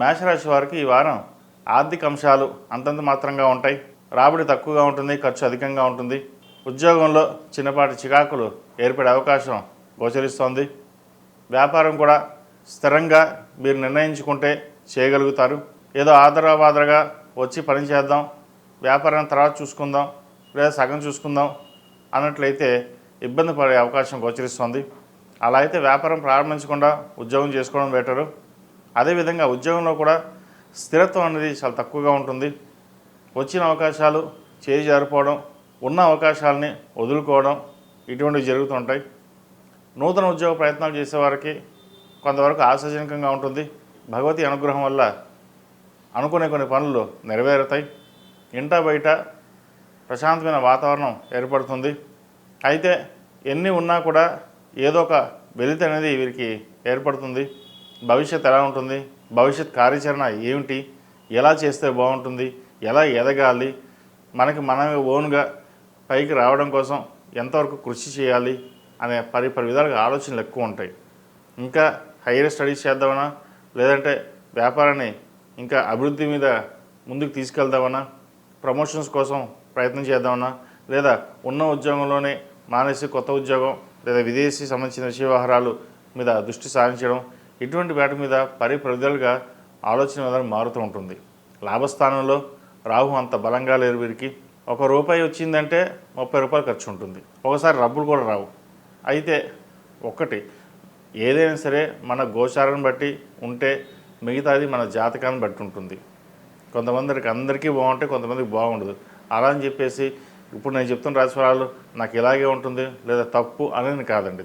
మేషరాశి వారికి ఈ వారం ఆర్థిక అంశాలు అంతంత మాత్రంగా ఉంటాయి. రాబడి తక్కువగా ఉంటుంది ఖర్చు అధికంగా ఉంటుంది. ఉద్యోగంలో చిన్నపాటి చికాకులు ఏర్పడే అవకాశం గోచరిస్తోంది. వ్యాపారం కూడా స్థిరంగా మీరు నిర్ణయించుకుంటే చేయగలుగుతారు. ఏదో ఆదరాబాదరగా వచ్చి పని చేద్దాం వ్యాపారం తర్వాత చూసుకుందాం లేదా సగం చూసుకుందాం అన్నట్లయితే ఇబ్బంది పడే అవకాశం గోచరిస్తోంది. అలా అయితే వ్యాపారం ప్రారంభించకుండా ఉద్యోగం చేసుకోవడం బెటరు. అదేవిధంగా ఉద్యోగంలో కూడా స్థిరత్వం అనేది చాలా తక్కువగా ఉంటుంది. వచ్చిన అవకాశాలు చేయి జారిపోవడం ఉన్న అవకాశాలని వదులుకోవడం ఇటువంటివి జరుగుతుంటాయి నూతన ఉద్యోగ ప్రయత్నాలు చేసేవారికి కొంతవరకు ఆశాజనకంగా ఉంటుంది. భగవతి అనుగ్రహం వల్ల అనుకునే కొన్ని పనులు నెరవేరుతాయి. ఇంట బయట ప్రశాంతమైన వాతావరణం ఏర్పడుతుంది. అయితే ఎన్ని ఉన్నా కూడా ఏదో ఒక వెలితి అనేది వీరికి ఏర్పడుతుంది. భవిష్యత్ ఎలా ఉంటుంది? భవిష్యత్ కార్యాచరణ ఏమిటి? ఎలా చేస్తే బాగుంటుంది? ఎలా ఎదగాలి? మనకి మనమే ఓన్గా పైకి రావడం కోసం ఎంతవరకు కృషి చేయాలి? అనే పరి పరి విధాలుగా ఆలోచనలు ఎక్కువ ఉంటాయి. ఇంకా హైయర్ స్టడీస్ చేద్దామన్నా లేదంటే వ్యాపారాన్ని ఇంకా అభివృద్ధి మీద ముందుకు తీసుకెళ్దామన్నా ప్రమోషన్స్ కోసం ప్రయత్నం చేద్దామన్నా లేదా ఉన్న ఉద్యోగంలోనే మానేసి కొత్త ఉద్యోగం లేదా విదేశీ సంబంధించిన విషయ వ్యవహారాలు మీద దృష్టి సారించడం ఇటువంటి వాటి మీద పరిప్రజలుగా ఆలోచన విధానం మారుతూ ఉంటుంది. లాభస్థానంలో రాహు అంత బలంగా లేరు వీరికి. ఒక రూపాయి వచ్చిందంటే ముప్పై రూపాయలు ఖర్చు ఉంటుంది. ఒకసారి రబ్బులు కూడా రావు. అయితే ఒక్కటి ఏదైనా సరే మన గోచారాన్ని బట్టి ఉంటే మిగతాది మన జాతకాన్ని బట్టి ఉంటుంది. కొంతమందికి అందరికీ బాగుంటే కొంతమందికి బాగుండదు. అలా అని చెప్పేసి ఇప్పుడు నేను చెప్తున్న రాశిఫలాలు నాకు ఇలాగే ఉంటుంది లేదా తప్పు అనేది కాదండి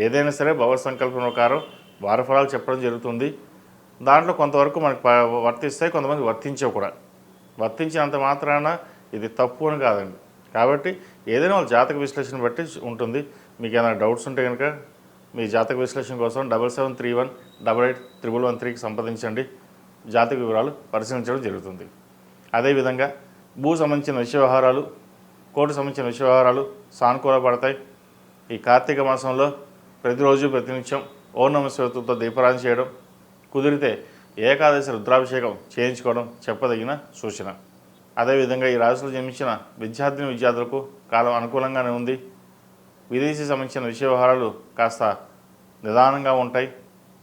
ఏదైనా సరే భవ సంకల్పం ప్రకారం వార ఫలాలు చెప్పడం జరుగుతుంది. దాంట్లో కొంతవరకు మనకు వర్తిస్తాయి కొంతమంది వర్తించవు కూడా. వర్తించినంత మాత్రాన ఇది తప్పు అని కాదండి. కాబట్టి ఏదైనా వాళ్ళ జాతక విశ్లేషణ బట్టి ఉంటుంది. మీకు ఏమైనా డౌట్స్ ఉంటే కనుక మీ జాతక విశ్లేషణ కోసం double seven three one double eight triple one త్రీకి సంప్రదించండి. జాతక వివరాలు పరిశీలించడం జరుగుతుంది. అదేవిధంగా భూ సంబంధించిన విషయ వ్యవహారాలు కోర్టు సంబంధించిన విషయ వ్యవహారాలు సానుకూల పడతాయి. ఈ కార్తీక మాసంలో ప్రతిరోజు ప్రతినిత్యం ఓనమ నమ శివతులతో దీపారాధన చేయడం కుదిరితే ఏకాదశి రుద్రాభిషేకం చేయించుకోవడం చెప్పదగిన సూచన. అదేవిధంగా ఈ రాశిలో జన్మించిన విద్యార్థిని విద్యార్థులకు కాలం అనుకూలంగానే ఉంది. విదేశీ సంబంధించిన విషయ వ్యవహారాలు కాస్త నిదానంగా ఉంటాయి.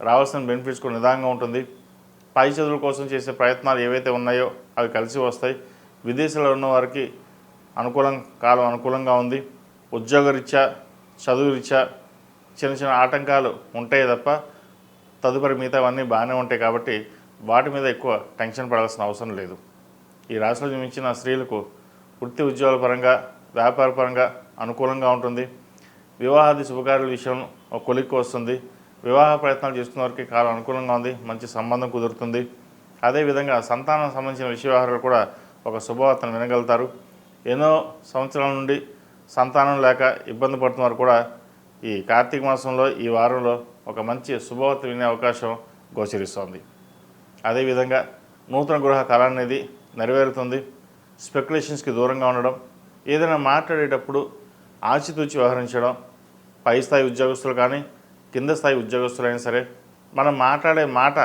రావాల్సిన బెనిఫిట్స్ కూడా నిదానంగా ఉంటుంది. పై చదువుల కోసం చేసే ప్రయత్నాలు ఏవైతే ఉన్నాయో అవి కలిసి వస్తాయి. విదేశాల్లో ఉన్న వారికి అనుకూలం కాలం అనుకూలంగా ఉంది. ఉద్యోగరీత్యా చదువురీత్యా చిన్న చిన్న ఆటంకాలు ఉంటాయి తప్ప తదుపరి మిగతావన్నీ బాగానే ఉంటాయి కాబట్టి వాటి మీద ఎక్కువ టెన్షన్ పడాల్సిన అవసరం లేదు. ఈ రాశిలో జన్మించిన స్త్రీలకు వృత్తి ఉద్యోగాల పరంగా వ్యాపార పరంగా అనుకూలంగా ఉంటుంది. వివాహాది శుభకార్యాల విషయం ఒక కొలిక్కి వస్తుంది. వివాహ ప్రయత్నాలు చేస్తున్న వారికి కాలం అనుకూలంగా ఉంది మంచి సంబంధం కుదురుతుంది. అదేవిధంగా సంతానం సంబంధించిన విషయ వ్యవహారాలు కూడా ఒక శుభవార్తను వినగలుగుతారు. ఎన్నో సంవత్సరాల నుండి సంతానం లేక ఇబ్బంది పడుతున్న వారు కూడా ఈ కార్తీక మాసంలో ఈ వారంలో ఒక మంచి శుభవార్త వినే అవకాశం గోచరిస్తోంది. అదేవిధంగా నూతన గృహ కళ అనేది నెరవేరుతుంది. స్పెక్యులేషన్స్కి దూరంగా ఉండడం ఏదైనా మాట్లాడేటప్పుడు ఆచితూచి వ్యవహరించడం పై స్థాయి ఉద్యోగస్తులు కానీ కింద స్థాయి ఉద్యోగస్తులైనా సరే మనం మాట్లాడే మాట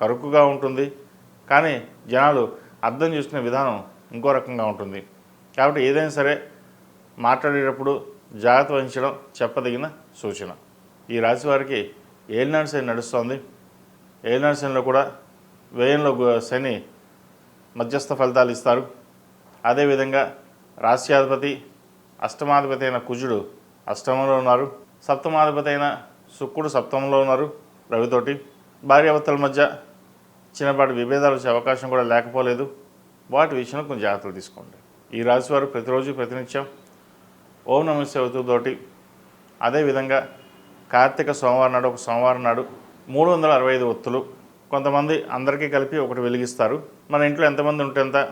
కరుకుగా ఉంటుంది. కానీ జనాలు అర్థం చేసుకునే విధానం ఇంకో రకంగా ఉంటుంది. కాబట్టి ఏదైనా సరే మాట్లాడేటప్పుడు జాగ్రత్త వహించడం చెప్పదగిన సూచన. ఈ రాశి వారికి ఏలినాడు శని నడుస్తోంది. ఏలినాడు శనిలో కూడా వ్యయంలో శని మధ్యస్థ ఫలితాలు ఇస్తారు. అదేవిధంగా రాశ్యాధిపతి అష్టమాధిపతి అయిన కుజుడు అష్టమంలో ఉన్నారు. సప్తమాధిపతి అయిన శుక్రుడు సప్తమంలో ఉన్నారు రవితోటి. భార్యాభర్తల మధ్య చిన్నపాటి విభేదాలు వచ్చే అవకాశం కూడా లేకపోలేదు. వాటి విషయంలో కొంచెం జాగ్రత్తలు తీసుకోండి. ఈ రాశివారు ప్రతిరోజు ప్రతినిత్యం ఓం నమ శివతోటి అదేవిధంగా కార్తీక సోమవారం నాడు ఒక సోమవారం నాడు మూడు వందల అరవై ఐదు ఒత్తులు కొంతమంది అందరికీ కలిపి ఒకటి వెలిగిస్తారు. మన ఇంట్లో ఎంతమంది ఉంటే ఎంత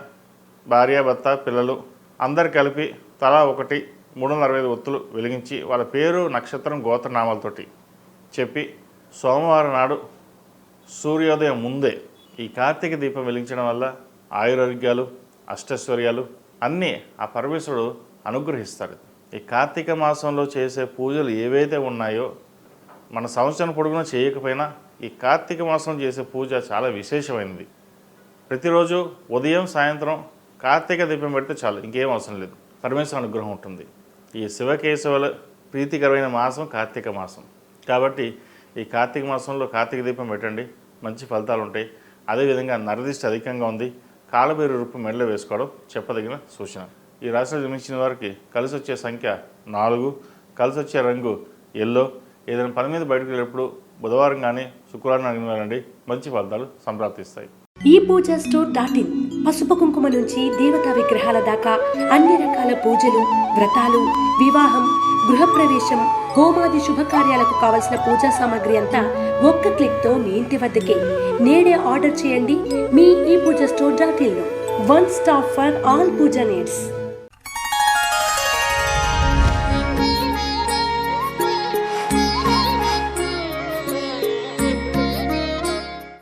భార్య భర్త పిల్లలు అందరు కలిపి తలా ఒకటి మూడు వందల అరవై ఐదు ఒత్తులు వెలిగించి వాళ్ళ పేరు నక్షత్రం గోత్రనామాలతోటి చెప్పి సోమవారం నాడు సూర్యోదయం ముందే ఈ కార్తీక దీపం వెలిగించడం వల్ల ఆయురారోగ్యాలు అష్టైశ్వర్యాలు అన్నీ ఆ పరమేశ్వరుడు అనుగ్రహిస్తారు ఈ కార్తీక మాసంలో చేసే పూజలు ఏవైతే ఉన్నాయో మన సంవత్సరం పొడుగునా చేయకపోయినా ఈ కార్తీక మాసం చేసే పూజ చాలా విశేషమైనది. ప్రతిరోజు ఉదయం సాయంత్రం కార్తీక దీపం పెడితే చాలు ఇంకేం అవసరం లేదు. పరమేశ్వర అనుగ్రహం ఉంటుంది. ఈ శివకేశవుల ప్రీతికరమైన మాసం కార్తీక మాసం. కాబట్టి ఈ కార్తీక మాసంలో కార్తీక దీపం పెట్టండి మంచి ఫలితాలు ఉంటాయి. అదేవిధంగా నరదిష్టి అధికంగా ఉంది. కాలబేరు రూపం మెడలో వేసుకోవడం చెప్పదగిన సూచన. ఈ రాశిలో జన్మించిన వారికి కలిసి వచ్చే సంఖ్య నాలుగు కలిసి వచ్చే రంగు ఎల్లో. ఏదైనా పని మీద బయటకు వెళ్ళినప్పుడు బుధవారం కానీ శుక్రవారం అడిగిన వెళ్ళండి. మంచి ఫలితాలు సంప్రాప్తిస్తాయి. ఈ పూజా స్టోర్ డాట్ ఇన్ పసుపు కుంకుమ నుంచి దేవతా విగ్రహాల దాకా అన్ని రకాల పూజలు వ్రతాలు వివాహం గృహప్రవేశం హోమాది శుభకార్యాలకు కావలసిన పూజా సామాగ్రి అంతా ఒక్క క్లిక్తో మీ ఇంటి వద్దకే. నేడే ఆర్డర్ చేయండి మీ ఈ puja store dot ఇన్లో one stop for all puja needs.